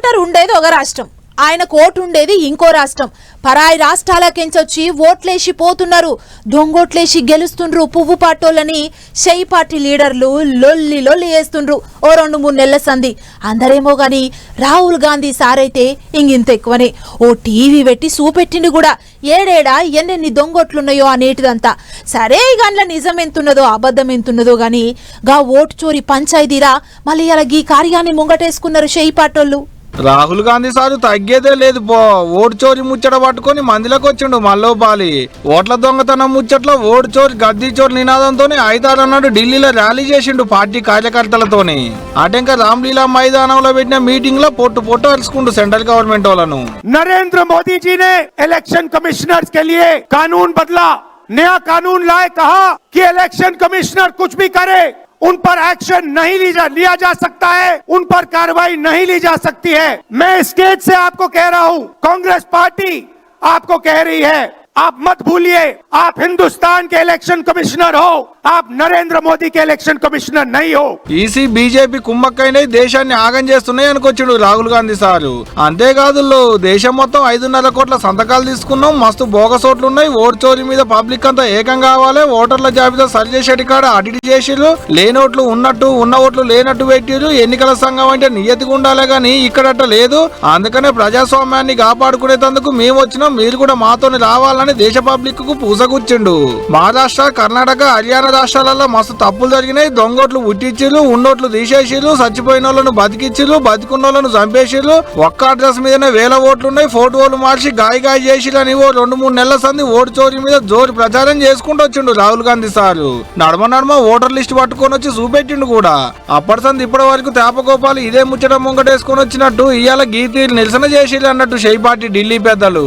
Voter ఉండేది ఒక రాష్ట్రం. ఆయన కోర్టు ఉండేది ఇంకో రాష్ట్రం. పరాయి రాష్ట్రాలకెంచొచ్చి ఓట్లేసి పోతున్నారు. దొంగోట్లేసి గెలుస్తుండ్రు పువ్వు పాటోళ్ళని. షెయి పార్టీ లీడర్లు లొల్లి లొల్లి వేస్తుండ్రు. ఓ రెండు మూడు నెలల సంధి. అందరేమో గాని రాహుల్ గాంధీ సారైతే ఇంగింత ఎక్కువనే. ఓ టీవీ పెట్టి చూపెట్టిండు కూడా. ఏడేడా ఎన్నెన్ని దొంగోట్లున్నాయో అనేటిదంతా సరే ఇక అందులో నిజం ఎంతున్నదో అబద్ధం ఎంతున్నదో గాని గా ఓటు చోరి పంచాయతీరా? మళ్ళీ అలా గీ కార్యాన్ని ముంగటేసుకున్నారు షెయి పాటోళ్ళు. రాహుల్ గాంధీ సారు తగ్గేదే లేదు పో ఓటు చోరి ముచ్చట పట్టుకొని మందిలోకి వచ్చిండు మల్లోపాలి ఓట్ల దొంగతనం ముచ్చట్లో ఓటు చోరి గద్దీ చోరి నినాదంతోనే ఐదారు అన్నాడు ఢిల్లీలో ర్యాలీ చేసిండు పార్టీ కార్యకర్తలతోని అటెంక రామ్లీలా మైదానంలో పెట్టిన మీటింగ్ లో పొట్టు పొట్టు అరుచుకుండు సెంట్రల్ గవర్నమెంట్ వాళ్ళను नरेंद्र मोदी जी ने इलेक्शन कमिश्नर्स के लिए कानून बदला नया कानून लाए कहा कि इलेक्शन कमिश्नर कुछ भी करे उन पर एक्शन नहीं ली जा, लिया जा सकता है। उन पर कार्रवाई नहीं ली जा सकती है। मैं स्टेज से आपको कह रहा हूँ। कांग्रेस पार्टी आपको कह रही है। आप मत भूलिए आप हिंदुस्तान के इलेक्शन कमिश्नर हो आप नरेंद्र मोदी के इलेक्शन कमिश्नर नहीं हो ఈసీ బీజేపీ కుమ్మక్కైనై దేశాన్ని ఆగం చేస్తున్నాయి అనుకొచ్చిండు రాహుల్ గాంధీ సారు అంతేకాదు లో, దేశం మొత్తం ఐదున్నర కోట్ల సంతకాలు తీసుకున్నాం మస్తు బోగసోట్లు ఉన్నాయి ఓటు చోరీ మీద పబ్లిక్ అంతా ఏకం కావాలి ఓటర్ల జాబితా సరి చేసేటి కాడ అడిట్ చేసిర్రు లేనోట్లు ఉన్నట్టు ఉన్న ఓట్లు లేనట్టు పెట్టిర్రు ఎన్నికల సంఘం అంటే నియతిగా ఉండాలి గాని ఇక్కడట లేదు అందుకనే ప్రజాస్వామ్యాన్ని కాపాడుకునేందుకు మేము వచ్చినాం మీరు కూడా మాతోని రావాలని దేశ పబ్లిక్కు పూసగుచ్చిండు మహారాష్ట్ర కర్ణాటక హర్యానా రాష్ట్రాలలో మస్తు తప్పులు జరిగినాయి. దొంగోట్లు పుట్టించిర్రు ఉన్నోట్లు తీసేసిర్రు చచ్చిపోయిన వాళ్ళను బతికిచ్చిర్రు బతికున్న వాళ్ళను చంపేసిర్రు. ఒక్క అడ్రస్ మీదనే వేల ఓట్లు ఉన్నాయి ఫోటోలు మార్చి గాయ గాయ చేసిరని ఓ రెండు మూడు నెలల సంది ఓటు చోరీ మీద జోరు ప్రచారం చేసుకుంటూ వచ్చిండు రాహుల్ గాంధీ సారు. నడమ నడమ ఓటర్ లిస్ట్ పట్టుకొని వచ్చి చూపెట్టిండు కూడా. అప్పటి సంది ఇప్పటి వరకు తేపగోపాలు ఇదే ముచ్చట ముంగటేసుకొని వచ్చినట్టు ఇవాళ గీతీలు నిరసన చేసిర్రు అన్నట్టు షేపాటి ఢిల్లీ పెద్దలు.